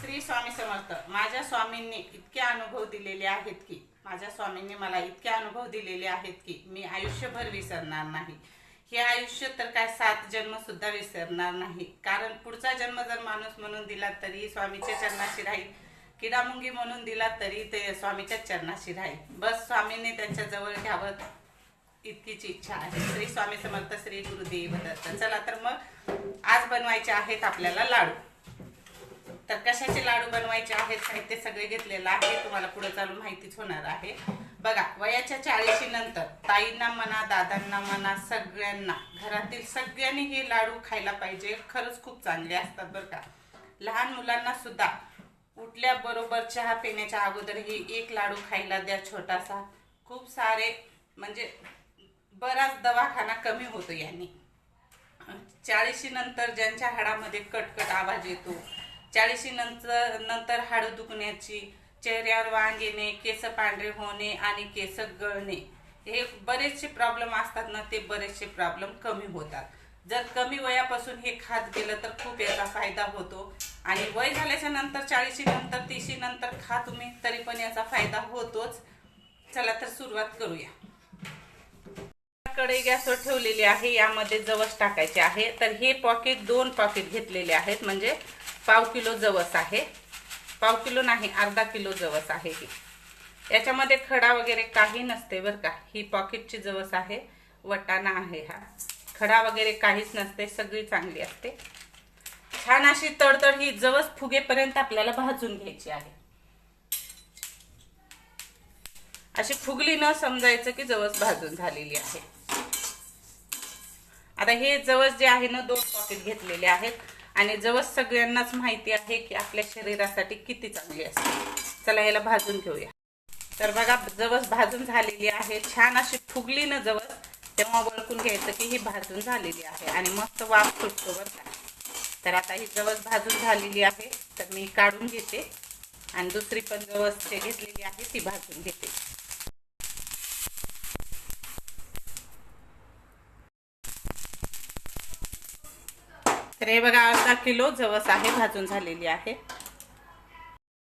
श्री स्वामी समर्थ. माझ्या स्वामींनी इतके अनुभव दिलेले आहेत की माझ्या स्वामींनी मला इतके अनुभव दिलेले आहेत की मी आयुष्यभर विसरणार नाही. हे आयुष्य तर काय सात जन्म सुद्धा विसरणार नाही. कारण पुढचा जन्म जर माणूस म्हणून दिला तरी स्वामीच्या चरणाशी राहील. किडामुंगी म्हणून दिला तरी ते स्वामीच्या चरणाशी राहील. बस स्वामींनी त्यांच्या जवळ घ्यावं इतकीच इच्छा आहे. श्री स्वामी समर्थ श्री गुरुदेव दत्त. चला तर मग आज बनवायचे आहेत आपल्याला लाडू. तर कशाचे लाडू बनवायचे आहेत साहित्य सगळे घेतलेलं आहे तुम्हाला पुढे चालून माहितीच होणार आहे. बघा वयाच्या चाळीशी नंतर ताईंना म्हणा दादांना म्हणा सगळ्यांना घरातील सगळ्यांनी हे लाडू खायला पाहिजे. खरंच खूप चांगले असतात बरं का. लहान मुलांना सुद्धा उठल्याबरोबर चहा पिण्याच्या अगोदर ही एक लाडू खायला द्या छोटासा. खूप सारे म्हणजे बराच दवाखाना कमी होतो यांनी. चाळीशी नंतर ज्यांच्या हाडामध्ये कटकट आवाज येतो चाळीशी नंतर नंतर हाडू दुखण्याची चेहऱ्यावर वांग येणे केस पांढरे होणे आणि केस गळणे हे बरेचसे प्रॉब्लेम असतात ना ते बरेचसे प्रॉब्लेम कमी होतात. जर कमी वयापासून हे खात गेलं तर खूप याचा फायदा होतो. आणि वय झाल्याच्यानंतर चाळीशी नंतर तीशी नंतर खा तुम्ही तरी पण याचा फायदा होतोच. चला तर सुरुवात करूया. कडे गॅसवर ठेवलेली आहे यामध्ये जवस टाकायचे आहे. तर हे पॉकेट दोन पॉकेट घेतलेले आहेत. म्हणजे पाव किलो जवस आहे. पाव किलो नाही अर्धा किलो जवस आहे ही. याच्यामध्ये खडा वगैरे काही नसते बरं का. ही पॉकेटची जवस आहे वटाणा आहे हा. खडा वगैरे काहीच नसते सगळी चांगली असते. छान अशी तडतड ही जवस फुगेपर्यंत आपल्याला भाजून घ्यायची आहे. अशी फुगली न समजायचं की जवस भाजून झालेली आहे. आता हे जवस जे आहे ना दोन पॉकेट घेतलेले आहेत. आणि जवस सगळ्यांनाच माहिती आहे की आपल्या शरीरासाठी किती चांगली असते. चला याला भाजून घेऊया. तर बघा जवस भाजून झालेली आहे. छान अशी फुगली ना जवस तेव्हा वळकून घ्यायचं की ही भाजून झालेली आहे आणि मस्त वाफ सुटतो बरं का. तर आता ही जवस भाजून झालेली आहे. तर मी काढून घेते. आणि दुसरी पण जवस जे घेतलेली आहे ती भाजून घेते. तर हे बघा अर्धा किलो जवस आहे भाजून झालेली आहे.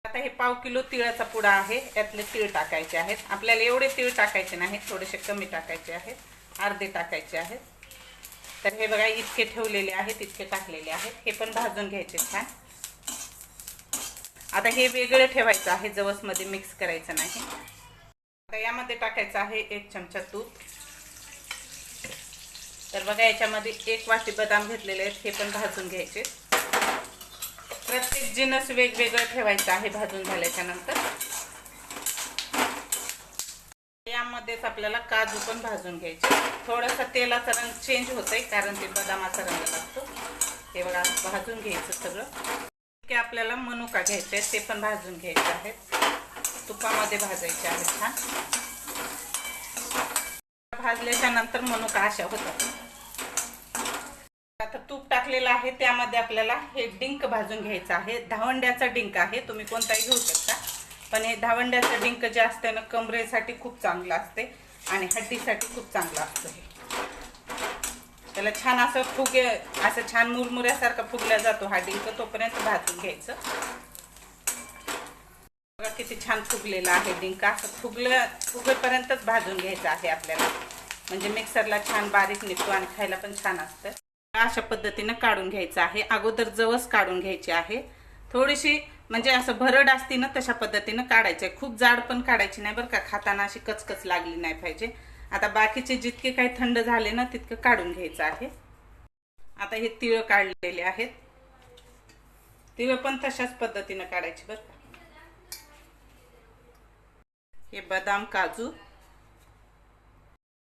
आता हे पाव किलो तिळाचा पुडा आहे. यातले तीळ टाकायचे आहेत. आपल्याला एवढे तीळ टाकायचे नाहीत थोडेसे कमी टाकायचे आहेत. अर्धे टाकायचे आहेत. तर हे बघा इतके ठेवलेले आहेत इतके टाकलेले आहेत. हे पण भाजून घ्यायचे छान. आता हे वेगळे ठेवायचं आहे जवसमध्ये मिक्स करायचं नाही. आता यामध्ये टाकायचं आहे एक चमचा तूप. तर बघा याच्यामध्ये एक वाटी बदाम घेतलेले आहेत हे पण भाजून घ्यायचे. प्रत्येक जिनस वेगवेगळं ठेवायचं आहे भाजून झाल्याच्यानंतर यामध्येच आपल्याला काजू पण भाजून घ्यायचे. थोडासा तेलाचा रंग चेंज होतोय कारण ते बदामाचा रंग लागतो. हे बघा भाजून घ्यायचं सगळं. की आपल्याला मनुका घ्यायचे ते पण भाजून घ्यायचे आहेत. तुपामध्ये भाजायचे आहेत छान. भाजल्याच्या नंतर मनुका अशा होतात. आता तूप टाकलेलं आहे त्यामध्ये आपल्याला हे डिंक भाजून घ्यायचं आहे. धावंड्याचा डिंक आहे तुम्ही कोणताही घेऊ शकता. पण हे धावंड्याचं डिंक जे असते ना कमरेसाठी खूप चांगलं असते आणि हड्डीसाठी खूप चांगलं असतं हे. त्याला छान असं फुगे असं छान मुरमुऱ्यासारखा फुगला जातो हा डिंक तोपर्यंत भाजून घ्यायचं. बघा किती छान फुगलेला आहे डिंक. असं फुगलं फुगेपर्यंतच भाजून घ्यायचं आहे आपल्याला. म्हणजे मिक्सरला छान बारीक निघतो आणि खायला पण छान असतं. अशा पद्धतीनं काढून घ्यायचं आहे. अगोदर जवस काढून घ्यायची आहे. थोडीशी म्हणजे असं भरड असती ना तशा पद्धतीनं काढायचे. खूप जाड पण काढायची नाही बरं का. खाताना अशी कचकच लागली नाही पाहिजे. आता बाकीचे जितके काही थंड झाले ना तितकं काढून घ्यायचं आहे. आता हे तिळ काढलेले आहेत. तिळ पण तशाच पद्धतीनं काढायचे बरं का. हे बदाम काजू.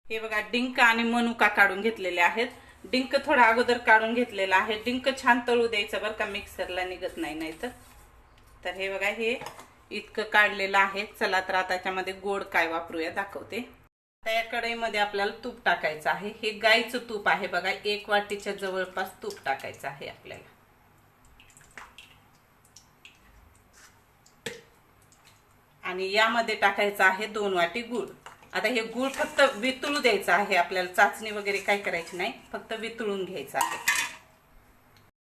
हे बघा डिंक आणि मनुका काढून घेतलेले आहेत. डिंक थोडा अगोदर काढून घेतलेला आहे. डिंक छान तळू द्यायचं बरं का मिक्सरला निघत नाही नाही तर. तर हे बघा हे इतकं काढलेलं आहे. चला तर आता त्याच्यामध्ये गोड काय वापरूया दाखवते. आता या कढईमध्ये आपल्याला तूप टाकायचं आहे. हे गाईचं तूप आहे बघा एक वाटीच्या जवळपास तूप टाकायचं आहे आपल्याला. आणि यामध्ये टाकायचं आहे दोन वाटी गूळ. आता हे गूळ फक्त वितळू द्यायचं आहे आपल्याला चाचणी वगैरे काय करायची नाही फक्त वितळून घ्यायचं आहे.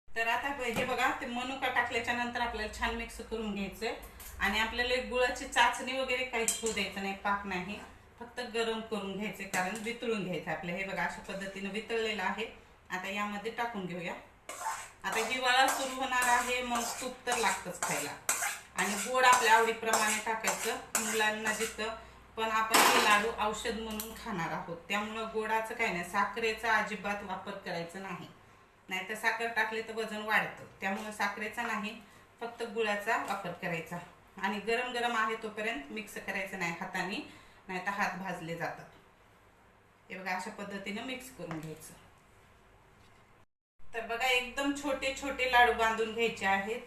तर आता हे बघा ते मनुका टाकल्याच्या नंतर आपल्याला छान मिक्स करून घ्यायचंय आणि आपल्याला गुळाची चाचणी वगैरे काहीच होऊ द्यायचं नाही पाक नाही. फक्त गरम करून घ्यायचे कारण वितळून घ्यायचं आपलं. हे बघा अशा पद्धतीने वितळलेलं आहे. आता यामध्ये टाकून घेऊया. आता हिवाळा सुरू होणार आहे मग तूप तर लागतंच खायला. आणि गोड आपल्या आवडीप्रमाणे टाकायचं मुलांना जिथं पण आपण हे लाडू औषध म्हणून खाणार आहोत. त्यामुळं गोडाचं काही नाही साखरेचा अजिबात वापर करायचा नाही. नाहीतर साखर टाकली तर वजन वाढतं. त्यामुळं साखरेचा नाही फक्त गुळाचा वापर करायचा. आणि गरम गरम आहे तोपर्यंत मिक्स करायचं नाही हाताने नाही तर हात भाजले जातात. हे बघा अशा पद्धतीनं मिक्स करून घ्यायचं. तर बघा एकदम छोटे छोटे लाडू बांधून घ्यायचे आहेत.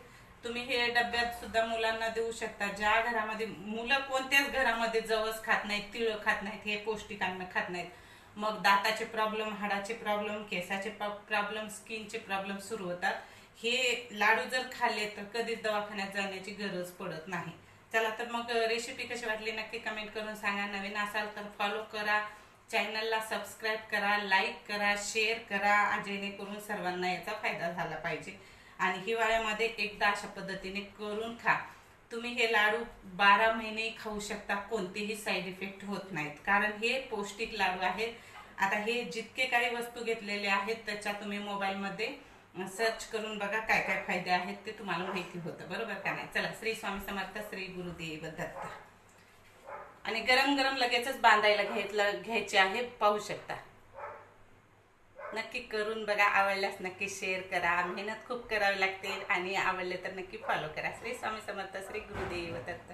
तुम्ही हे डब्यात सुद्धा मुलांना देऊ शकता. ज्या घरामध्ये मुलं कोणत्याच घरामध्ये जवस खात नाहीत तिळ खात नाहीत हे पौष्टिक अन्न खात नाहीत. मग दाताचे प्रॉब्लेम हाडाचे प्रॉब्लेम केसाचे प्रॉब्लेम स्किनचे प्रॉब्लेम सुरू होतात. हे लाडू जर खाल्ले तर कधीच दवाखान्यात जाण्याची गरज पडत नाही. चला तर मग रेसिपी कशी वाटली नक्की कमेंट करून सांगा. नवीन असाल तर फॉलो करा. चॅनलला सबस्क्राईब करा लाईक करा शेअर करा जेणेकरून सर्वांना याचा फायदा झाला पाहिजे. आणि हिवाळ्यामध्ये एकदा अशा पद्धतीने करून खा. तुम्ही हे लाडू बारा महिने खाऊ शकता कोणतेही साईड इफेक्ट होत नाहीत. कारण हे पौष्टिक लाडू आहेत. आता हे जितके काही वस्तू घेतलेले आहेत त्याच्या तुम्ही मोबाईलमध्ये सर्च करून बघा काय काय फायदे आहेत ते तुम्हाला माहिती होतं. बरोबर का नाही? चला श्री स्वामी समर्थ श्री गुरुदेव दत्त. आणि गरम गरम लगेचच बांधायला घेतलं घ्यायचे आहे पाहू शकता. नक्की करून बघा आवडल्यास नक्की शेअर करा. मेहनत खूप करावी लागते आणि आवडले तर नक्की फॉलो करा. श्री स्वामी समर्थ श्री गुरुदेव दत्त.